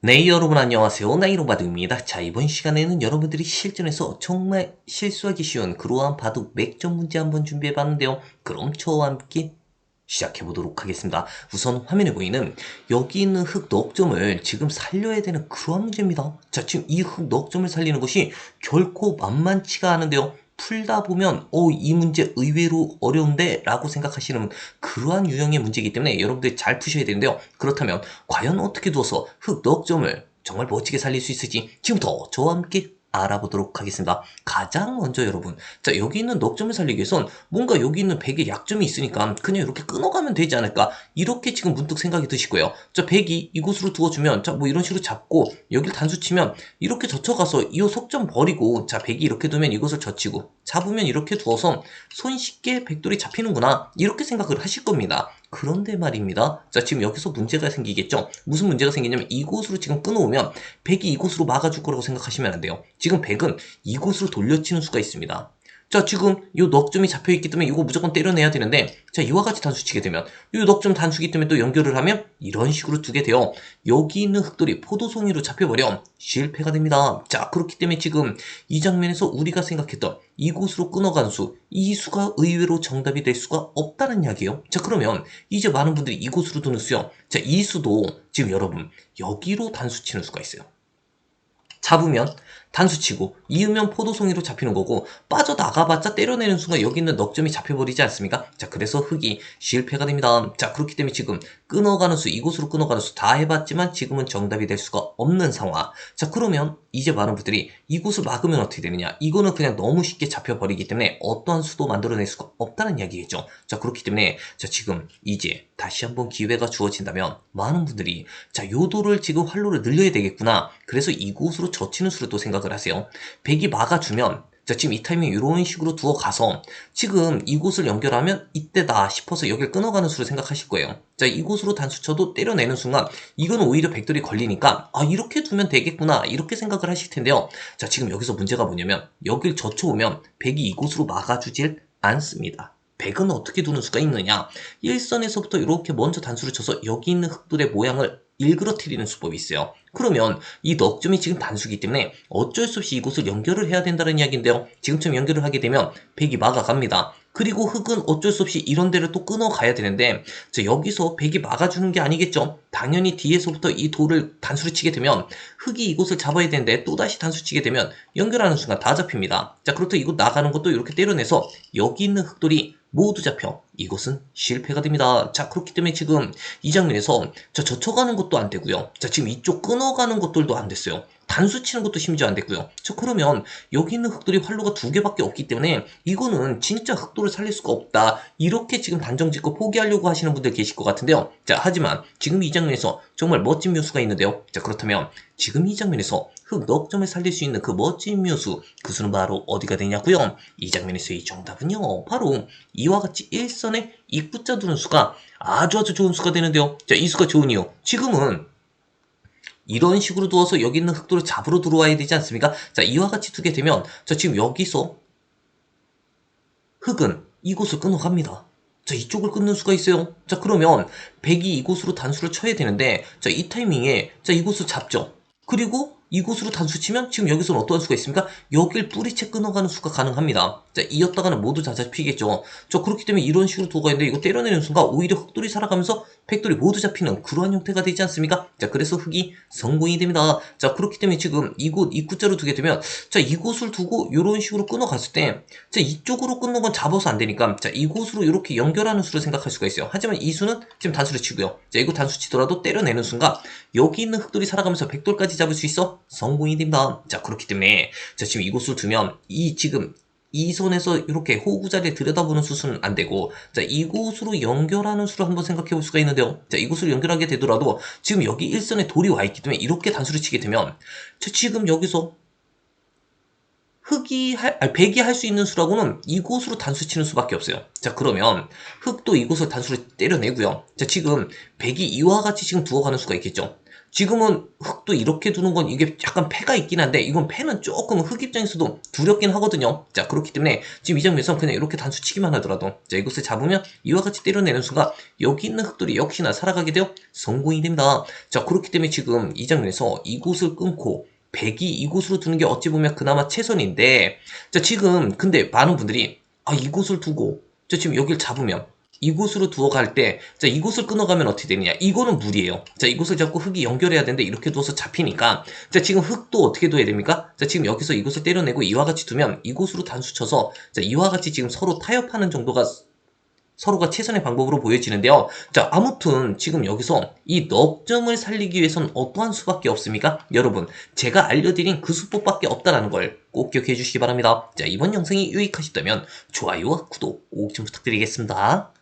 네, 여러분 안녕하세요. 나이로바둑입니다. 자, 이번 시간에는 여러분들이 실전에서 정말 실수하기 쉬운 그러한 바둑 맥점 문제 한번 준비해봤는데요. 그럼 저와 함께 시작해보도록 하겠습니다. 우선 화면에 보이는 여기 있는 흑 넉점을 지금 살려야 되는 그러한 문제입니다. 자, 지금 이 흑 넉점을 살리는 것이 결코 만만치가 않은데요. 풀다 보면 어, 이 문제 의외로 어려운데 라고 생각하시는 그러한 유형의 문제이기 때문에 여러분들이 잘 푸셔야 되는데요. 그렇다면 과연 어떻게 두어서 흑 넉점을 정말 멋지게 살릴 수 있을지 지금부터 저와 함께 알아보도록 하겠습니다. 가장 먼저 여러분, 자 여기 있는 넉점을 살리기 위해선 뭔가 여기 있는 100의 약점이 있으니까 그냥 이렇게 끊어가면 되지 않을까 이렇게 지금 문득 생각이 거예요. 자 100이 이곳으로 두어주면 자 뭐 이런 식으로 잡고 여기를 단수 치면 이렇게 젖혀가서 이 속점 버리고 자 100이 이렇게 두면 이곳을 젖히고 잡으면 이렇게 두어서 손쉽게 백돌이 잡히는구나 이렇게 생각을 하실 겁니다. 그런데 말입니다. 자, 지금 여기서 문제가 생기겠죠? 무슨 문제가 생기냐면 이곳으로 지금 끊어오면 100이 이곳으로 막아줄 거라고 생각하시면 안 돼요. 지금 100은 이곳으로 돌려치는 수가 있습니다. 자, 지금 이 넉점이 잡혀있기 때문에 이거 무조건 때려내야 되는데 자, 이와 같이 단수 치게 되면 이 넉점 단수기 때문에 또 연결을 하면 이런 식으로 두게 돼요. 여기 있는 흑돌이 포도송이로 잡혀버려 실패가 됩니다. 자, 그렇기 때문에 지금 이 장면에서 우리가 생각했던 이곳으로 끊어가는 수, 이 수가 의외로 정답이 될 수가 없다는 이야기예요. 자, 그러면 이제 많은 분들이 이곳으로 두는 수요. 자, 이 수도 지금 여러분 여기로 단수 치는 수가 있어요. 잡으면 단수치고 이으면 포도송이로 잡히는 거고 빠져나가봤자 때려내는 순간 여기 있는 넉점이 잡혀버리지 않습니까? 자 그래서 흑이 실패가 됩니다. 자 그렇기 때문에 지금 끊어가는 수 이곳으로 끊어가는 수 다 해봤지만 지금은 정답이 될 수가 없는 상황. 자 그러면 이제 많은 분들이 이곳을 막으면 어떻게 되느냐? 이거는 그냥 너무 쉽게 잡혀버리기 때문에 어떠한 수도 만들어낼 수가 없다는 이야기겠죠. 자 그렇기 때문에 자 지금 이제 다시 한번 기회가 주어진다면 많은 분들이 자 요도를 지금 활로를 늘려야 되겠구나. 그래서 이곳으로 젖히는 수를 또 생각을 하세요. 백이 막아주면 자 지금 이 타이밍 이런 식으로 두어 가서 지금 이곳을 연결하면 이때다 싶어서 여기를 끊어가는 수를 생각하실 거예요. 자 이곳으로 단수 쳐도 때려내는 순간 이거는 오히려 백돌이 걸리니까 아 이렇게 두면 되겠구나 이렇게 생각을 하실 텐데요. 자 지금 여기서 문제가 뭐냐면 여길 젖혀오면 백이 이곳으로 막아주질 않습니다. 백은 어떻게 두는 수가 있느냐? 일선에서부터 이렇게 먼저 단수를 쳐서 여기 있는 흑돌의 모양을 일그러뜨리는 수법이 있어요. 그러면 이 넉점이 지금 단수기 때문에 어쩔 수 없이 이곳을 연결을 해야 된다는 이야기인데요. 지금처럼 연결을 하게 되면 백이 막아갑니다. 그리고 흑은 어쩔 수 없이 이런 데를 또 끊어가야 되는데 자, 여기서 백이 막아주는 게 아니겠죠. 당연히 뒤에서부터 이 돌을 단수를 치게 되면 흑이 이곳을 잡아야 되는데 또다시 단수 치게 되면 연결하는 순간 다 잡힙니다. 자 그렇다고 이곳 나가는 것도 이렇게 때려내서 여기 있는 흑돌이 모두 잡혀 이곳은 실패가 됩니다. 자 그렇기 때문에 지금 이 장면에서 저 젖혀가는 것도 안 되고요. 자 지금 이쪽 끊어가는 것들도 안 됐어요. 단수 치는 것도 심지어 안 됐고요. 저 그러면 여기 있는 흑돌이 활로가 두 개밖에 없기 때문에 이거는 진짜 흑돌을 살릴 수가 없다. 이렇게 지금 단정 짓고 포기하려고 하시는 분들 계실 것 같은데요. 자 하지만 지금 이 장면에서 정말 멋진 묘수가 있는데요. 자 그렇다면 지금 이 장면에서 흑 넉점을 살릴 수 있는 그 멋진 묘수 그 수는 바로 어디가 되냐고요? 이 장면에서의 정답은요. 바로 이와 같이 일선에 입구자 두는 수가 아주 아주 좋은 수가 되는데요. 자 이 수가 좋은 이유 지금은 이런 식으로 두어서 여기 있는 흑돌을 잡으러 들어와야 되지 않습니까? 자, 이와 같이 두게 되면, 자, 지금 여기서 흑은 이곳을 끊어갑니다. 자, 이쪽을 끊는 수가 있어요. 자, 그러면 백이 이곳으로 단수를 쳐야 되는데, 자, 이 타이밍에, 자, 이곳을 잡죠. 그리고 이곳으로 단수 치면 지금 여기서는 어떠한 수가 있습니까? 여길 뿌리채 끊어가는 수가 가능합니다. 자, 이었다가는 모두 다 잡히겠죠. 저 그렇기 때문에 이런 식으로 두가 있는데 이거 때려내는 순간 오히려 흑돌이 살아가면서 백돌이 모두 잡히는 그러한 형태가 되지 않습니까? 자, 그래서 흑이 성공이 됩니다. 자, 그렇기 때문에 지금 이곳 입구자로 두게 되면 자, 이곳을 두고 이런 식으로 끊어갔을 때 자, 이쪽으로 끊는 건 잡아서 안 되니까 자, 이곳으로 이렇게 연결하는 수를 생각할 수가 있어요. 하지만 이 수는 지금 단수를 치고요. 자, 이거 단수 치더라도 때려내는 순간 여기 있는 흑돌이 살아가면서 백돌까지 잡을 수 있어 성공이 됩니다. 자, 그렇기 때문에 자, 지금 이곳을 두면 이 지금 이 손에서 이렇게 호구 자리에 들여다보는 수순은 안 되고 자 이곳으로 연결하는 수를 한번 생각해 볼 수가 있는데요 자 이곳으로 연결하게 되더라도 지금 여기 일선에 돌이 와 있기 때문에 이렇게 단수를 치게 되면 자 지금 여기서 흑이 할, 아니, 백이 할 수 있는 수라고는 이곳으로 단수 치는 수밖에 없어요. 자, 그러면 흑도 이곳을 단수를 때려내고요. 자, 지금 백이 이와 같이 지금 두어가는 수가 있겠죠. 지금은 흙도 이렇게 두는 건 이게 약간 패가 있긴 한데 이건 패는 조금 흙 입장에서도 두렵긴 하거든요. 자 그렇기 때문에 지금 이 장면에서 그냥 이렇게 단수 치기만 하더라도 자 이것을 잡으면 이와 같이 때려내는 순간 여기 있는 흙들이 역시나 살아가게 되어 성공이 됩니다. 자 그렇기 때문에 지금 이 장면에서 이곳을 끊고 백이 이곳으로 두는 게 어찌 보면 그나마 최선인데 자 지금 근데 많은 분들이 아 이곳을 두고 자 지금 여기를 잡으면 이곳으로 두어 갈 때, 자, 이곳을 끊어가면 어떻게 되느냐. 이거는 무리예요. 자, 이곳을 잡고 흙이 연결해야 되는데 이렇게 두어서 잡히니까, 자, 지금 흙도 어떻게 둬야 됩니까? 자, 지금 여기서 이곳을 때려내고 이와 같이 두면 이곳으로 단수 쳐서, 자, 이와 같이 지금 서로 타협하는 정도가 서로가 최선의 방법으로 보여지는데요. 자, 아무튼 지금 여기서 이 넉점을 살리기 위해선 어떠한 수밖에 없습니까? 여러분, 제가 알려드린 그 수법밖에 없다라는 걸 꼭 기억해 주시기 바랍니다. 자, 이번 영상이 유익하셨다면 좋아요와 구독 꼭좀 부탁드리겠습니다.